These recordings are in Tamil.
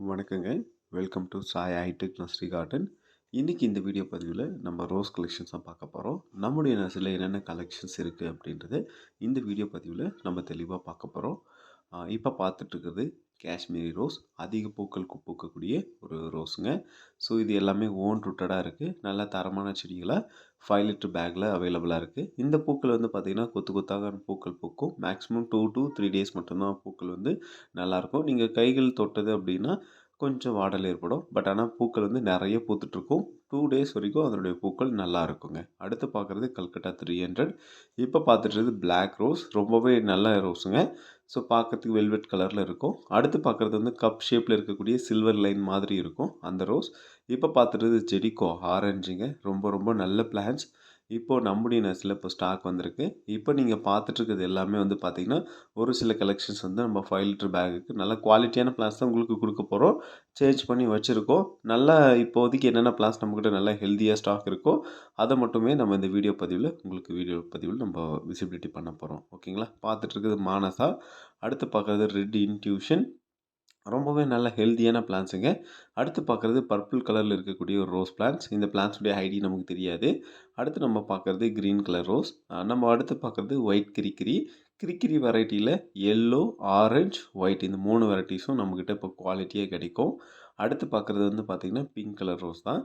வணக்கங்க. Welcome to Sai hi tech nursery garden இன்றைக்கி இந்த வீடியோ பதிவில் நம்ம ரோஸ் கலெக்ஷன்ஸ் தான் பார்க்க போகிறோம் நம்முடைய நர்சரியில் என்னென்ன கலெக்ஷன்ஸ் இருக்குது அப்படின்றது இந்த வீடியோ பதிவில் நம்ம தெளிவாக பார்க்க போகிறோம் இப்போ பார்த்துட்ருக்குறது காஷ்மீரி ரோஸ் அதிக பூக்கள் பூக்கக்கூடிய ஒரு ரோஸுங்க. ஸோ இது எல்லாமே ஓன் ரூட்டடாக இருக்குது நல்ல தரமான செடிகளாக ஃபைவ் லிட்டர் பேக்கில் அவைலபிளாக இருக்குது இந்த பூக்கள் வந்து பார்த்திங்கன்னா கொத்து கொத்தாக பூக்கள் பூக்கும். Maximum two two three days மட்டும்தான் பூக்கள் வந்து நல்லாயிருக்கும் நீங்கள் கைகள் தொட்டது அப்படின்னா கொஞ்சம் வாடல் ஏற்படும். பட் ஆனால் பூக்கள் வந்து நிறைய பூத்துட்ருக்கும். டூ டேஸ் வரைக்கும் அதனுடைய பூக்கள் நல்லா இருக்குங்க. அடுத்து பார்க்குறது கல்கட்டா த்ரீ ஹண்ட்ரட் இப்போ பார்த்துட்டு பிளாக் ரோஸ் ரொம்பவே நல்ல ரோஸுங்க ஸோ பார்க்கறதுக்கு வெல்வெட் கலரில் இருக்கும். அடுத்து பார்க்குறது வந்து கப் ஷேப்பில் இருக்கக்கூடிய சில்வர் லைன் மாதிரி இருக்கும். அந்த ரோஸ் இப்போ பார்த்துட்டு செடிக்கோ ஆரஞ்சுங்க ரொம்ப ரொம்ப நல்ல பிளான்ஸ் இப்போது நம்முடைய நெஸ்டில் இப்போ ஸ்டாக் வந்திருக்கு. இப்போ நீங்கள் பார்த்துட்ருக்கிறது எல்லாமே வந்து பார்த்திங்கன்னா ஒரு சில கலெக்ஷன்ஸ் வந்து நம்ம ஃபைவ் லிட்டர் பேக்குக்கு நல்ல குவாலிட்டியான பிளான்ஸ் தான் உங்களுக்கு கொடுக்க போகிறோம் சேஞ்ச் பண்ணி வச்சுருக்கோம். நல்லா இப்போதைக்கு என்னென்ன பிளான்ஸ் நம்மக்கிட்ட நல்லா ஹெல்த்தியாக ஸ்டாக் இருக்கோ அதை மட்டுமே நம்ம இந்த வீடியோ பதிவில் உங்களுக்கு வீடியோ பதிவில் நம்ம விசிபிலிட்டி பண்ண போகிறோம் ஓகேங்களா? பார்த்துட்ருக்குது மானசா. அடுத்து பார்க்குறது ரெட் இன்ட்யூஷன். ரொம்பவே நல்ல ஹெல்த்தியான பிளான்ஸுங்க. அடுத்து பார்க்குறது பர்பிள் கலரில் இருக்கக்கூடிய ஒரு ரோஸ் பிளான்ஸ் இந்த பிளான்ஸுடைய ஐடி நமக்கு தெரியாது. அடுத்து நம்ம பார்க்குறது க்ரீன் கலர் ரோஸ். நம்ம அடுத்து பார்க்குறது ஒயிட் கிரிக்கிரி. கிரிக்கிரி வெரைட்டியில் எல்லோ ஆரஞ்சு ஒயிட் இந்த மூணு வெரைட்டிஸும் நம்மக்கிட்ட இப்போ குவாலிட்டியாக கிடைக்கும். அடுத்து பார்க்குறது வந்து பார்த்திங்கன்னா பிங்க் கலர் ரோஸ் தான்.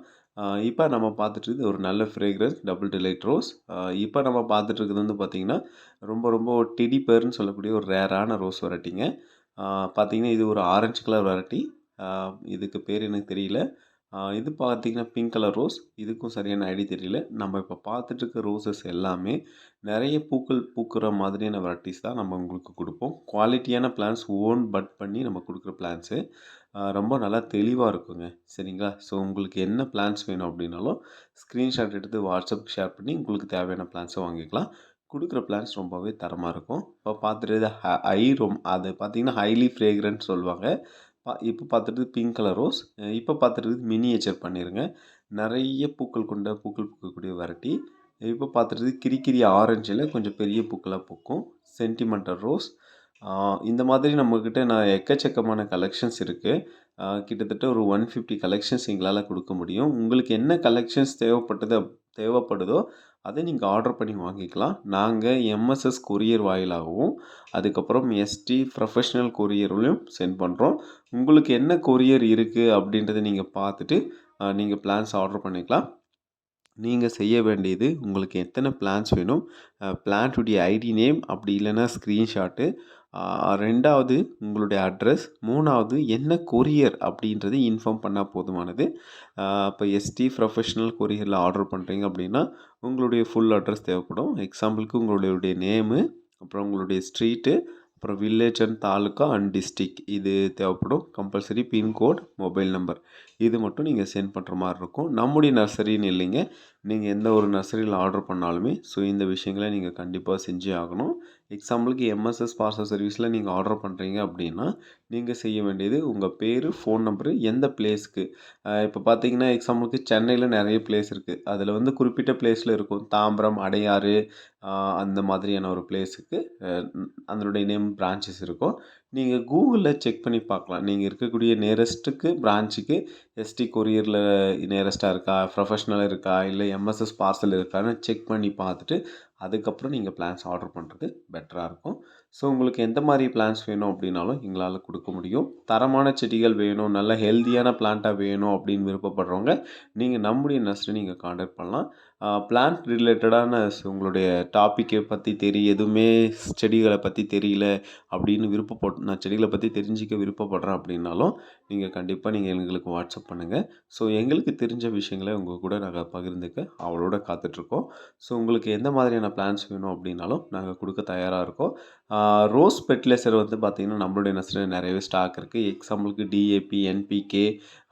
இப்போ நம்ம பார்த்துட்டு ஒரு நல்ல ஃப்ரேக்ரன்ஸ் டபுள் டிலைட் ரோஸ். இப்போ நம்ம பார்த்துட்டு இருக்கிறது வந்து பார்த்திங்கன்னா ரொம்ப ரொம்ப டெடி பேர்னு சொல்லக்கூடிய ஒரு ரேரான ரோஸ் வெரைட்டிங்க. பார்த்தீங்கன்னா இது ஒரு ஆரஞ்சு கலர் வெரைட்டி. இதுக்கு பேர் எனக்கு தெரியல. இது பார்த்தீங்கன்னா பிங்க் கலர் ரோஸ் இதுக்கும் சரியான ஐடி தெரியல. நம்ம இப்போ பார்த்துட்டு ரோஸஸ் ரோசஸ் எல்லாமே நிறைய பூக்கள் பூக்கிற மாதிரியான வெரைட்டிஸ் தான் நம்ம உங்களுக்கு கொடுப்போம். குவாலிட்டியான பிளான்ஸ் ஓன் பட் பண்ணி நம்ம கொடுக்குற பிளான்ஸு ரொம்ப நல்லா தெளிவாக இருக்குங்க. சரிங்களா? ஸோ உங்களுக்கு என்ன பிளான்ஸ் வேணும் அப்படின்னாலும் ஸ்க்ரீன்ஷாட் எடுத்து வாட்ஸ்அப் ஷேர் பண்ணி உங்களுக்கு தேவையான பிளான்ஸை வாங்கிக்கலாம். கொடுக்குற பிளான்ஸ் ரொம்பவே தரமாக இருக்கும். இப்போ பார்த்துட்டு ஹை ரொம் அது பார்த்தீங்கன்னா ஹைலி ஃப்ரேக்ரன்ட் சொல்லுவாங்க. பா இப்போ பார்த்துட்டு பிங்க் கலர் ரோஸ் இப்போ பார்த்துட்டு மினியேச்சர் பண்ணிடுங்க நிறைய பூக்கள் கொண்ட பூக்கள் பூக்கக்கூடிய வெரைட்டி இப்போ பார்த்துட்டு கிரிக்கிரி ஆரஞ்சில் கொஞ்சம் பெரிய பூக்களாக பூக்கும். சென்டிமெண்டல் ரோஸ் இந்த மாதிரி நம்மக்கிட்ட நான் எக்கச்சக்கமான கலெக்ஷன்ஸ் இருக்குது கிட்டத்தட்ட ஒரு ஒன் ஃபிஃப்டி கலெக்ஷன்ஸ் எங்களால் கொடுக்க முடியும். உங்களுக்கு என்ன கலெக்ஷன்ஸ் தேவைப்பட்டது தேவைப்படுதோ அதை நீங்கள் ஆர்டர் பண்ணி வாங்கிக்கலாம். நாங்கள் எம்எஸ்எஸ் கொரியர் வாயிலாகவும் அதுக்கப்புறம் எஸ்டி ப்ரொஃபஷ்னல் கொரியர்லையும் சென்ட் பண்ணுறோம் உங்களுக்கு என்ன கொரியர் இருக்குது அப்படின்றத நீங்கள் பார்த்துட்டு நீங்கள் பிளான்ஸ் ஆர்டர் பண்ணிக்கலாம். நீங்கள் செய்ய வேண்டியது உங்களுக்கு எத்தனை பிளான்ஸ் வேணும்? பிளான்ட்டுடைய ஐடி நேம் அப்படி இல்லைன்னா ஸ்க்ரீன்ஷாட்டு ரெண்டாவது உங்களுடைய அட்ரஸ் மூணாவது என்ன கொரியர் அப்படின்றது இன்ஃபார்ம் பண்ணால் போதுமானது. இப்போ எஸ்டி ப்ரொஃபஷ்னல் கொரியரில் ஆர்டர் பண்ணுறீங்க அப்படின்னா உங்களுடைய ஃபுல் அட்ரஸ் தேவைப்படும். எக்ஸாம்பிளுக்கு உங்களுடைய நேமு அப்புறம் உங்களுடைய ஸ்ட்ரீட்டு அப்புறம் village and taluka and district இது தேவைப்படும். கம்பல்சரி பின்கோட் மொபைல் நம்பர் இது மட்டும் நீங்கள் சென்ட் பண்ணுற மாதிரி இருக்கும். நம்முடைய நர்சரின்னு இல்லைங்க. நீங்கள் எந்த ஒரு நர்சரியில் ஆர்டர் பண்ணாலுமே ஸோ இந்த விஷயங்களை நீங்கள் கண்டிப்பாக செஞ்சே ஆகணும். எக்ஸாம்பிளுக்கு எம்எஸ்எஸ் பார்சல் சர்வீஸில் நீங்கள் ஆர்டர் பண்ணுறீங்க அப்படின்னா நீங்கள் செய்ய வேண்டியது உங்கள் பேர் ஃபோன் நம்பரு எந்த பிளேஸ்க்கு இப்போ பார்த்தீங்கன்னா எக்ஸாம்பிளுக்கு சென்னையில் நிறைய பிளேஸ் இருக்குது அதில் வந்து குறிப்பிட்ட பிளேஸில் இருக்கும். தாம்பரம் அடையாறு அந்த மாதிரியான ஒரு பிளேஸுக்கு அதனுடைய நேம் பிரான்ச்சஸ் இருக்கும். நீங்கள் கூகுளில் செக் பண்ணி பார்க்கலாம். நீங்கள் இருக்கக்கூடிய நேரஸ்ட்டுக்கு பிரான்ச்சுக்கு எஸ்டி கொரியரில் நேரஸ்ட்டாக இருக்கா? ப்ரொஃபஷ்னலாக இருக்கா? இல்லை எம்எஸ்எஸ் பார்சல் இருக்கான்னு செக் பண்ணி பார்த்துட்டு அதுக்கப்புறம் நீங்கள் பிளான்ஸ் ஆர்டர் பண்ணுறது பெட்டராக இருக்கும். ஸோ உங்களுக்கு எந்த மாதிரி பிளான்ஸ் வேணும் அப்படின்னாலும் எங்களால் கொடுக்க முடியும். தரமான செடிகள் வேணும் நல்ல ஹெல்த்தியான பிளான்ட்டாக வேணும் அப்படின்னு விருப்பப்படுறவங்க நீங்கள் நம்முடைய நர்சரி நீங்கள் காண்டாக்ட் பண்ணலாம். பிளான்ட் ரிலேட்டடான உங்களுடைய டாப்பிக்கை பற்றி தெரிய எதுவுமே செடிகளை பற்றி தெரியல அப்படின்னு விருப்பப்பட் நான் செடிகளை பற்றி தெரிஞ்சிக்க விருப்பப்படுறேன் அப்படின்னாலும் நீங்கள் கண்டிப்பாக நீங்கள் எங்களுக்கு வாட்ஸ்அப் பண்ணுங்கள் ஸோ எங்களுக்கு தெரிஞ்ச விஷயங்களை உங்கள் கூட நாங்கள் பகிர்ந்துக்க அவளோட காத்துட்ருக்கோம் ஸோ உங்களுக்கு எந்த மாதிரியான பிளான்ஸ் வேணும் அப்படின்னாலும் நாங்கள் கொடுக்க தயாராக இருக்கோம். ரோஸ் ஃபெர்டிலைசர் வந்து பார்த்திங்கன்னா நம்மளுடைய நர்சரியில் நிறையவே ஸ்டாக் இருக்குது எக்ஸாம்பிளுக்கு டிஏபி என்பிகே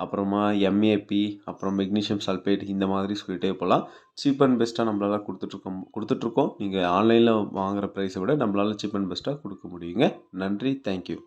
அப்புறமா எம்ஏபி அப்புறம் மெக்னீஷியம் சல்ஃபேட் இந்த மாதிரி சொல்லிகிட்டே போகலாம் சீப் அண்ட் பெஸ்ட்டாக நம்மளால் கொடுத்துட்ருக்கோம் கொடுத்துட்ருக்கோம். நீங்கள் ஆன்லைனில் வாங்குகிற ப்ரைஸை விட நம்மளால் சீப் அண்ட் பெஸ்ட்டாக கொடுக்க முடியுங்க. நன்றி தேங்க்யூ